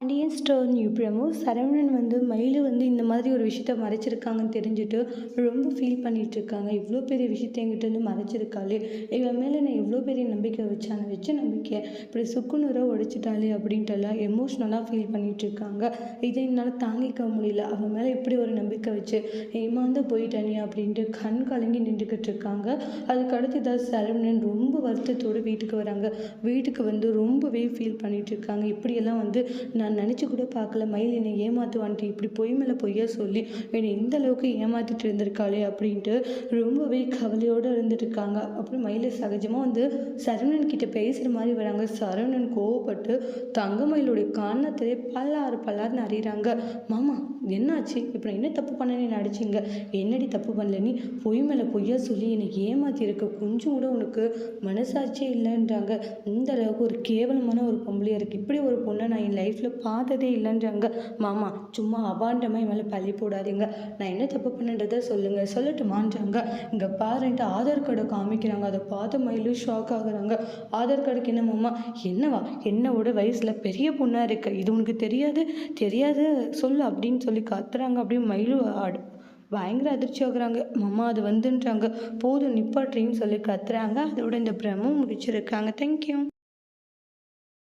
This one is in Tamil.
பாண்டியன் ஸ்டோர் நியூ சரவணன் வந்து மயிலு மாதிரி ஒரு விஷயத்த மறைச்சிருக்காங்கன்னு தெரிஞ்சுட்டு ரொம்ப ஃபீல் பண்ணிகிட்ருக்காங்க இருக்காங்க இவ்வளோ பெரிய விஷயத்த என்கிட்ட வந்து மறைச்சிருக்காளே. இவன் மேலே நான் எவ்வளோ பெரிய நம்பிக்கை வச்சான வச்ச நம்பிக்கை. இப்படி சுக்குநூறாக உடைச்சிட்டாளே அப்படின்ட்டுலாம் எமோஷ்னலாக ஃபீல் பண்ணிகிட்ருக்காங்க இருக்காங்க இதை என்னால் தாங்கிக்க முடியல. அவன் மேலே இப்படி ஒரு நம்பிக்கை வச்சு ஏமாந்து போயிட்டானே அப்படின்ட்டு கண் கலங்கி நின்றுக்கிட்டு இருக்காங்க அதுக்கு ஏதாவது சரவணன் ரொம்ப வருத்தத்தோடு வீட்டுக்கு வராங்க. வீட்டுக்கு வந்து ரொம்பவே ஃபீல் பண்ணிகிட்ருக்காங்க இப்படியெல்லாம் வந்து நான் நினச்சி கூட பார்க்கல. மயில் என்னை ஏமாற்றுவான்ட்டு இப்படி பொய் மேலே பொய்யா சொல்லி என்னை இந்த அளவுக்கு ஏமாற்றிட்டு இருந்திருக்காளே அப்படின்ட்டு ரொம்பவே கவலையோடு இருந்துட்டு இருக்காங்க அப்புறம் மயிலை சகஜமாக வந்து சரவணன் கிட்ட பேசுகிற மாதிரி வராங்க. சரவணன் கோவப்பட்டு தங்க மயிலுடைய காரணத்திலே பல்லாறு பல்லாறுன்னு அறிகிறாங்க மாமா என்னாச்சு? இப்போ நான் என்ன தப்பு பண்ணேன்னு நடிச்சிங்க? என்னடி தப்பு பண்ணல நீ? பொய் மேலே பொய்யா சொல்லி என்னை ஏமாத்திருக்க கொஞ்சம் கூட உனக்கு மனசாட்சியே இல்லைன்றாங்க. இந்த அளவுக்கு ஒரு கேவலமான ஒரு பொம்பளையாக இருக்குது இப்படி ஒரு பொண்ணை நான் என் லைஃப்பில் பார்த்ததே இல்லைன்றாங்க. மாமா சும்மா அபாண்டமாக என் மேலே பழி போடாதீங்க. நான் என்ன தப்பு பண்ணுன்றதை சொல்லுங்கள் சொல்லட்டுமான்றாங்க. இங்கே பாருன்ட்டு ஆதார் கார்டை காமிக்கிறாங்க. அதை பார்த்த மயிலும் ஷாக் ஆகுறாங்க. ஆதார் கார்டுக்கு என்னமாம்மா என்னவா? என்னோட வயசில் பெரிய பொண்ணாக இருக்கு. இது உனக்கு தெரியாது? தெரியாது சொல்லு அப்படின்னு சொல்லி கத்துறாங்க. அப்படியே மயிலும் ஆடு பயங்கர அதிர்ச்சி ஆகுறாங்க. மம்மா அது வந்துன்றாங்க. போதும் நிப்பாட்டுறீன்னு சொல்லி கத்துறாங்க. அதோட இந்த பிரமும் முடிச்சிருக்காங்க. தேங்க்யூ